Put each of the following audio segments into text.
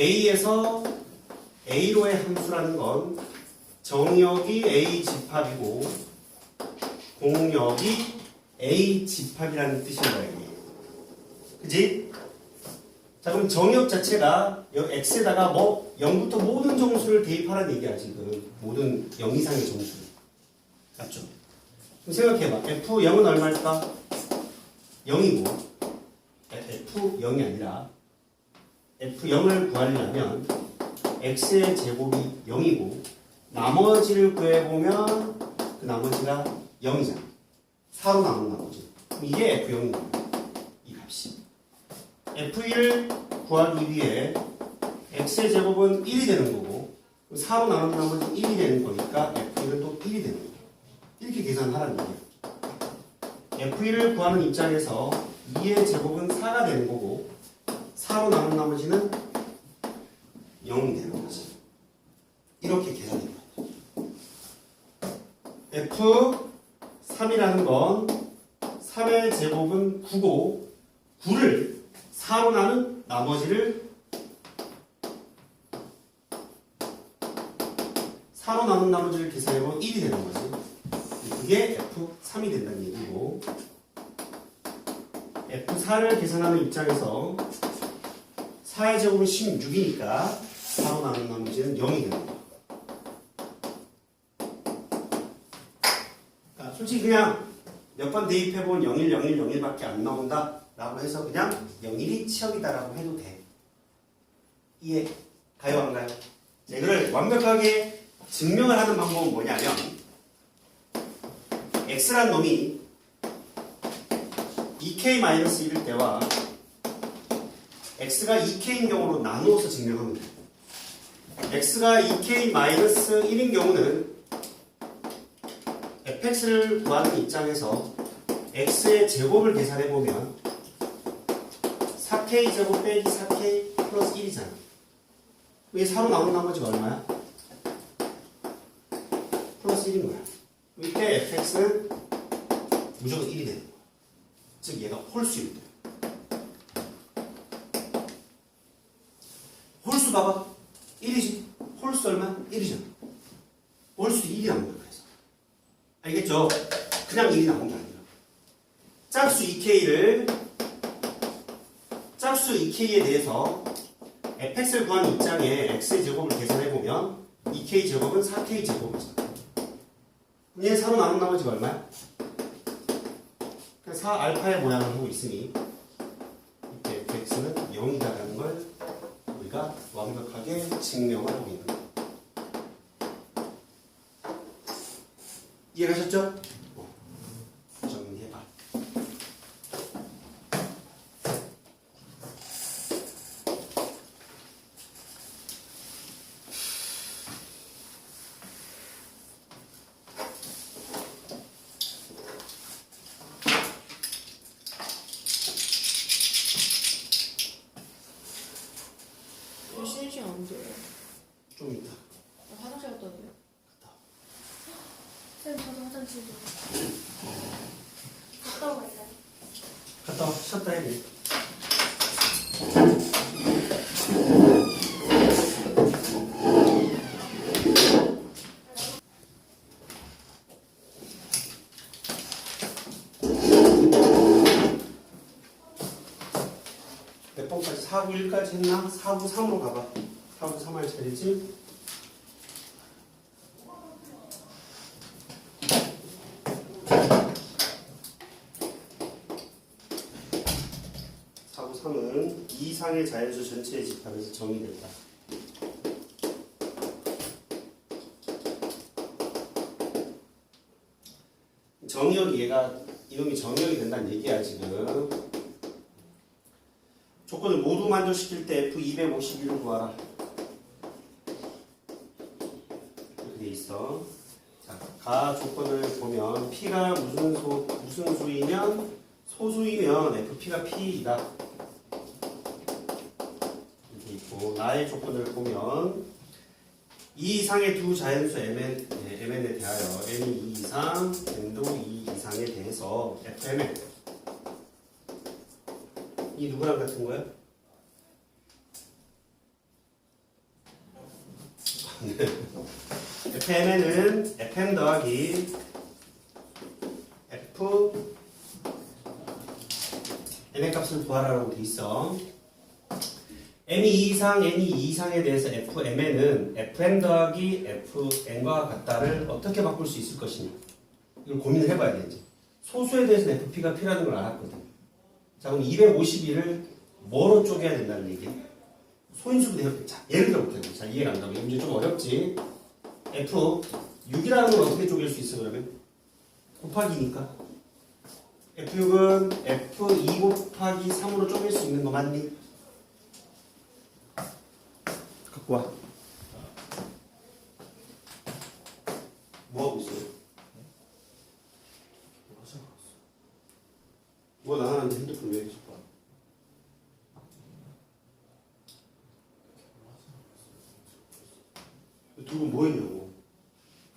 A에서 A로의 함수라는 건 정역이 A 집합이고 공역이 A 집합이라는 뜻인 거예요. 그지? 자 그럼 정역 자체가 x에다가 뭐 0부터 모든 정수를 대입하라는 얘기야 지금 모든 0 이상의 정수 맞죠? 그럼 생각해봐 f 0은 얼마일까? 0이고 f 0이 아니라 f 0을 구하려면 x의 제곱이 0이고 나머지를 구해보면 그 나머지가 0이잖아 4로 나온 나머지 그럼 이게 f 0이야 이 값이 F1을 구하기 위해 X의 제곱은 1이 되는 거고 4로 나눈 나머지 1이 되는 거니까 F1은 또 1이 되는 거예요. 이렇게 계산하라는 얘기예요. F1을 구하는 입장에서 2의 제곱은 4가 되는 거고 4로 나눈 나머지는 0이 되는 거지. 이렇게 계산해 봐요. F3이라는 건 3의 제곱은 9고 9를 4로 나눈 나머지를 4로 나눈 나머지를 계산해보면 1이 되는 거지. 그게 F3이 된다는 얘기고 F4를 계산하는 입장에서 4의 제곱은 16이니까 4로 나눈 나머지는 0이 되는 거야. 그러니까 솔직히 그냥 몇 번 대입해본 01, 01, 01밖에 안 나온다 라고 해서 그냥 01이 치역이다 라고 해도 돼. 이해 가요 안 가요? 자, 이거를 완벽하게 증명을 하는 방법은 뭐냐면 x란 놈이 2k-1일 때와 x가 2k인 경우로 나누어서 증명하면 돼. x가 2k-1인 경우는 fx를 구하는 입장에서 x의 제곱을 계산해 보면 4k 제곱 빼기 4k 플러스 1이잖아. 이게 4로 나온 나머지가 얼마야? 플러스 1인 거야. 이때 fx는 무조건 1이 되는 거야. 즉 얘가 홀수일 때. 홀수 봐봐. 1이지. 홀수 얼마? 1이잖아. 홀수 1이 나온 거야. 그래서. 알겠죠? 그냥 1이 나온 게 아니라. 짝수 2k를 짝수 2k에 대해서 fx를 구하는 입장에 x의 제곱을 계산해보면 2k 제곱은 4k 제곱이잖아. 얘 4로 나눈 나머지가 얼마야? 4 알파의 모양을 하고 있으니 이때 fx는 0이다라는 걸 우리가 완벽하게 증명을 하고 있는 거예요. 이해가셨죠? 어. 정리해봐. 저 쉬는 시간 언제예요? 좀 이따. 나 화장실 갔다 와요. 쌤 저도 화장실 좀 갔다 오고 있어요. 갔다 와. 쉬었다 해야 돼. 몇 번까지? 4구 1까지 했나? 4구 3으로 가봐. 4구 3할 차례지? 이상의 자연수 전체의 집합에서 정의된다. 정의역이 얘가 이놈이 정의역이 된다는 얘기야 지금. 조건을 모두 만족시킬 때 F 251을 구하라. 이렇게 돼 있어. 자, 가 조건을 보면 P가 무슨 수 무슨 수이면 소수이면 FP가 P이다. 뭐 나의 조건을 보면 2 이상의 두 자연수 mn, 네, 예, mn에 대하여 n 2 이상, n도 2 이상에 대해서 fmn 이 누구랑 같은 거야? fmn은 fm 더하기 f n의 값을 구하라고 돼 있어. M이 2 이상, N이 2 이상에 대해서 FM에는 FM 더하기 FN과 같다를 어떻게 바꿀 수 있을 것이냐. 이걸 고민을 해봐야 돼, 이제. 소수에 대해서는 FP가 필요하는 걸 알았거든. 자, 그럼 252를 뭐로 쪼개야 된다는 얘기야? 소인수 대표, 자, 예를 들어 볼게요. 자, 이해가 안 가고. 이제 좀 어렵지. F, 6이라는 걸 어떻게 쪼갤 수 있어, 그러면? 곱하기니까. F6은 F2 곱하기 3으로 쪼갤 수 있는 거 맞니? 갖고 와. 뭐 하고 있어요? 뭐 나가는데 핸드폰 왜 계속 봐? 두분 뭐 했냐고.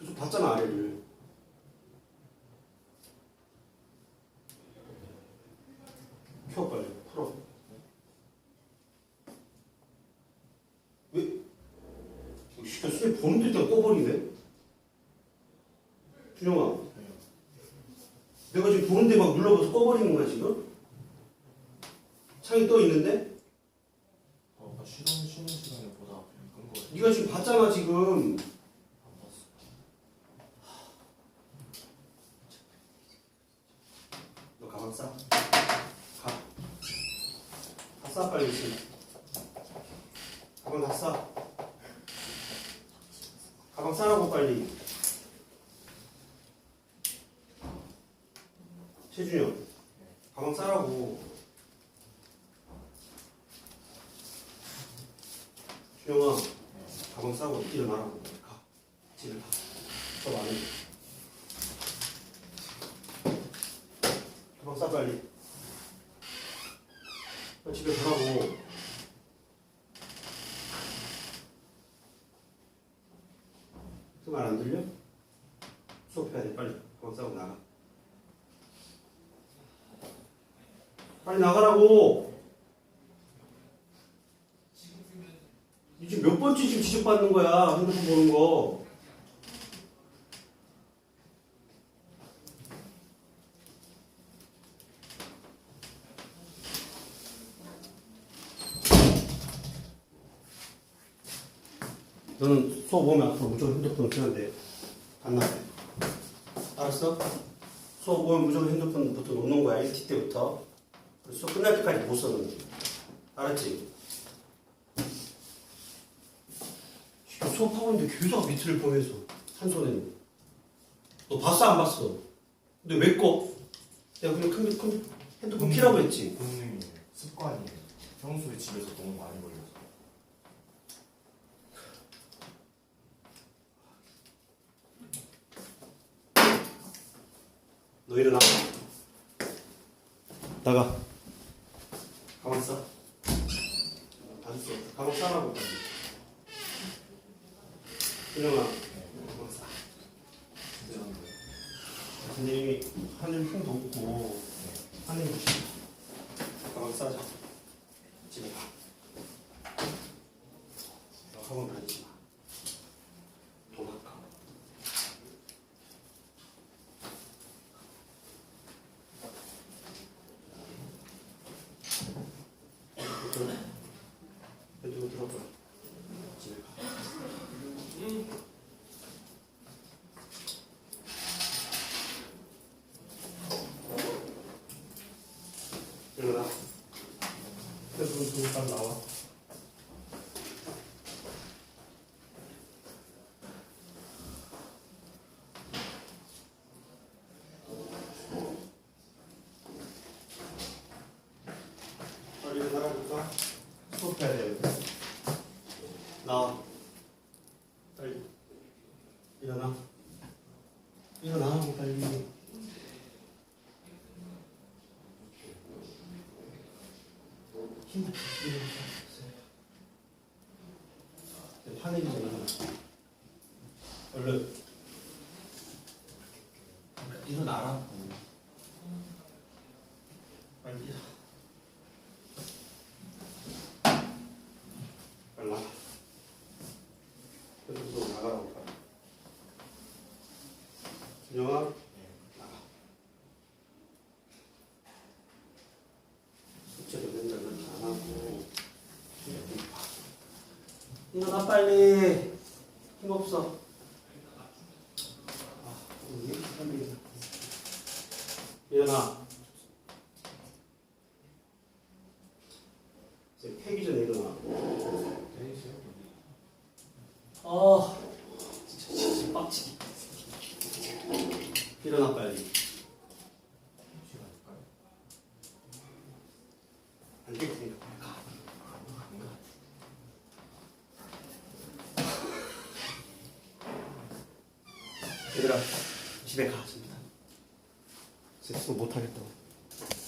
계속 봤잖아, 아래를. 켜, 빨리. 풀어. 왜? 이거 보는데 일단 꺼버리네? 준영아. 내가 지금 보는데 막 눌러봐서 꺼버리는 거야, 지금? 창이 떠 있는데? 어, 아까 쉬는 쉬는 시간에 보다 끈 거예요. 네가 지금 봤잖아, 지금. 안 봤어. 너 가방 싸. 가. 다 싸, 빨리 지금. 가방 다 싸. 가방 싸라고, 빨리. 최준영, 가방 싸라고. 준영아, 가방 싸고 일어나라고. 가. 집에 가. 저 안에. 가방 싸. 빨리 집에 가라고. 그 말 안 들려? 수업해야 돼 빨리. 가방 싸고 나가. 빨리 나가라고. 이 지금 몇 번째 지금 지적받는 거야 핸드폰 보는 거. 너는 수업 오면 앞으로 무조건 핸드폰을 켜야 돼. 안 나가. 알았어? 수업 오면 무조건 핸드폰부터 놓는 거야. 1티 때부터. 그래서 수업 끝날 때까지 못 써는. 알았지? 수업하고 있는데 교사가 밑을 보면서 한 손에는. 너 봤어 안 봤어? 근데 왜 꺼? 내가 그냥 컴퓨, 컴퓨, 핸드폰 키라고 했지. 본능이에요. 습관이에요. 평소에 집에서 너무 많이 걸려서. 너 일어나. 나가. 가만 싸. 안 써. 가만 싸라고. 일어나. 가만 싸. 선생님이 하늘 힘도 없고 하늘 못쉬어. 가만 싸자. 집에 가. 너 학원 다니지 마. 돈 아까. 핸드폰 들어봐. 집에 가. 일어나. 핸드폰 들고 빨리 나와. 빨리 일어나 빨리 나가라고. 할까? 빨리. 힘 없어. 일어나. 일어나 빨